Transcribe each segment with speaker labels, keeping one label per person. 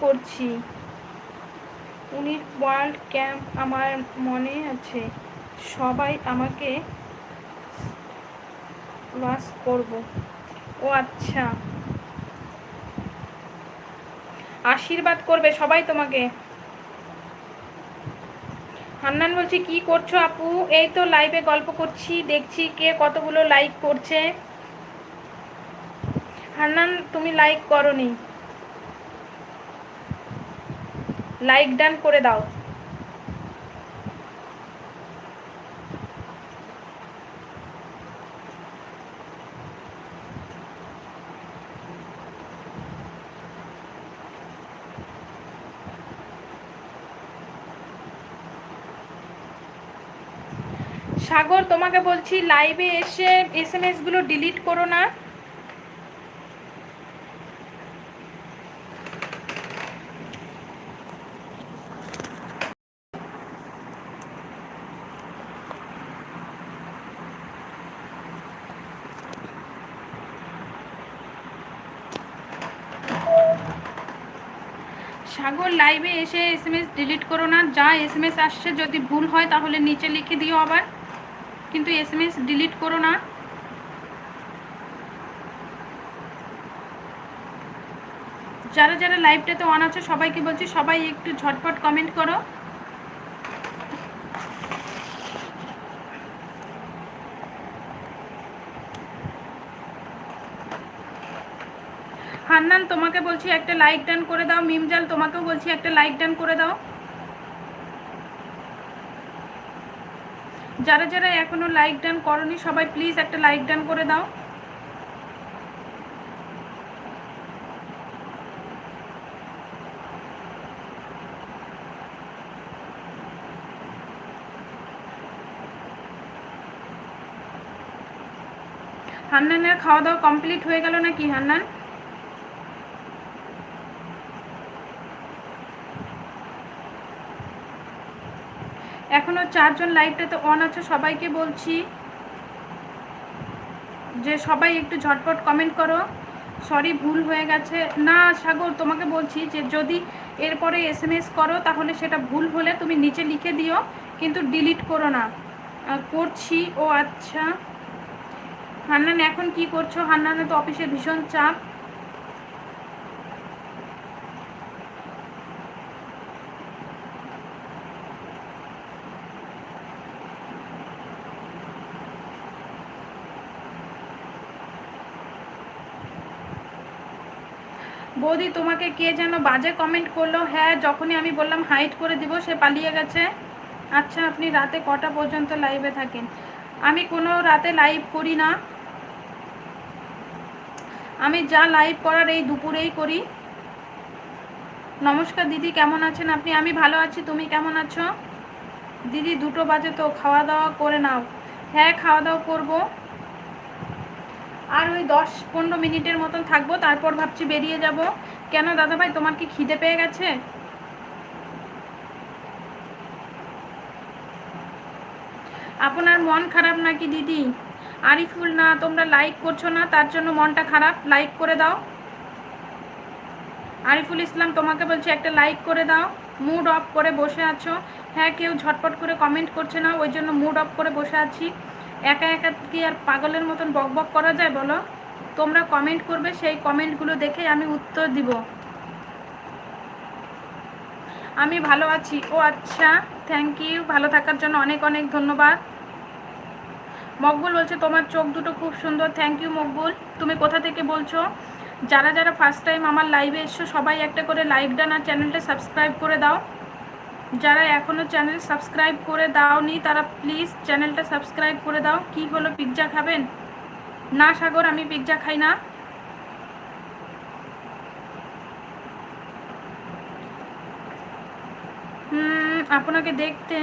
Speaker 1: করছি। উনি world camp আমার মনে আছে। সবাই আমাকে বাস করব। ও আচ্ছা। আশীর্বাদ করবে সবাই তোমাকে। হান্নান বলছি, কি করছ আপু? এই তো লাইভে গল্প করছি, দেখছি কে কতগুলো লাইক করছে। হান্নান, তুমি লাইক করনি। লাইক ডান করে দাও। সাগর, তোমাকে বলছি লাইভে এসে এস এম এসগুলো ডিলিট করো না। সাগর লাইভে এসে এস এম এস ডিলিট করো না, যা এস এম এস আসছে, যদি ভুল হয় তাহলে নিচে লিখে দিও আবার। কিন্তু এস এম এস ডিলিট করো না। যারা যারা লাইভটাতে অন আছে, সবাইকে বলছি, সবাই একটু ঝটপট কমেন্ট করো। হান্নান, তোমাকে বলছি একটা লাইক ডান করে দাও। মিমজাল তোমাকেও বলছি একটা লাইক ডান করে দাও। যারা যারা এখনও লাইক ডান করনি, সবাই প্লিজ একটা লাইক ডান করে দাও। হান্নানের খাওয়া দাওয়া কমপ্লিট হয়ে গেল নাকি, হান্নান? এখনও চারজন লাইভটাতে অন আছে, সবাইকে বলছি যে সবাই একটু ঝটপট কমেন্ট করো। সরি ভুল হয়ে গেছে। না, সাগর, তোমাকে বলছি যে যদি এরপরে এস এম এস করো, তাহলে সেটা ভুল হলে তুমি নিচে লিখে দিও, কিন্তু ডিলিট করো না। করছি। ও আচ্ছা। হান্নান, এখন কি করছ? হান্নানে তো অফিসে ভীষণ চাপ। বৌদি, তোমাকে কে যেন বাজে কমেন্ট করল? হ্যাঁ যখনই আমি বললাম হাইট করে দিব, সে পালিয়ে গেছে। আচ্ছা আপনি রাতে কটা পর্যন্ত লাইভে থাকেন? আমি কোনো রাতে লাইভ করি না। আমি যা লাইভ করার এই দুপুরেই করি। নমস্কার দিদি, কেমন আছেন আপনি? আমি ভালো আছি, তুমি কেমন আছো? দিদি, দুটো বাজে তো, খাওয়া দাওয়া করে নাও। হ্যাঁ খাওয়া দাওয়া করব। আর ওই দশ পনেরো মিনিটের মতন থাকব, তারপর ভাবছি বেরিয়ে যাব। কেন দাদাভাই, তোমার কি খিদে পেয়ে গেছে? আপনার মন খারাপ নাকি দিদি? আরিফুল, না, তোমরা লাইক করছ না, তার জন্য মনটা খারাপ লাইক করে দাও। আরিফুল ইসলাম, তোমাকে বলছি একটা লাইক করে দাও মুড অফ করে বসে আছো। হ্যাঁ কেউ ঝটপট করে কমেন্ট করছে না, ওই জন্য মুড অফ করে বসে আছি। একা একা কি আর পাগলের মতন বক বক করা যায় বলো? তোমরা কমেন্ট করবে, সেই কমেন্টগুলো দেখে আমি উত্তর দিব। আমি ভালো আছি। ও আচ্ছা থ্যাংক ইউ ভালো থাকার জন্য অনেক অনেক ধন্যবাদ। মকবুল বলছে, তোমার চোখ দুটো খুব সুন্দর। Thank you Maqbool. তুমি কোথা থেকে বলছো? যারা যারা ফার্স্ট টাইম আমার লাইভে এসছো, সবাই একটা করে লাইক ডান আর চ্যানেলটা সাবস্ক্রাইব করে দাও। যারা এখনও চ্যানেল সাবস্ক্রাইব করে দাওনি, তারা প্লিজ চ্যানেলটা সাবস্ক্রাইব করে দাও। কি হলো পিৎজা খাবেন? না, সাগর, আমি পিৎজা খাই না। হুম, আপনাকে দেখতে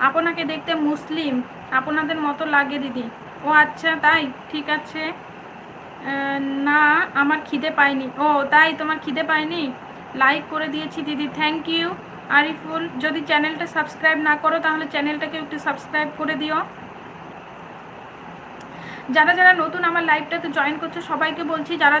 Speaker 1: আপনাকে দেখতে মুসলিম। আপনাদের মতো লাগে দিদি। ও আচ্ছা তাই? ঠিক আছে। না, আমার খিদে পায়নি। ও, তাই তোমার খিদে পায়নি? লাইক করে দিয়েছি, দিদি। Thank you Ariful. যদি চ্যানেলটা সাবস্ক্রাইব না করো, তাহলে চ্যানেলটাকে একটু সাবস্ক্রাইব করে দিও। যারা যারা নতুন আমার লাইভটাতে জয়েন করছ, সবাইকে বলছি, যারা যারা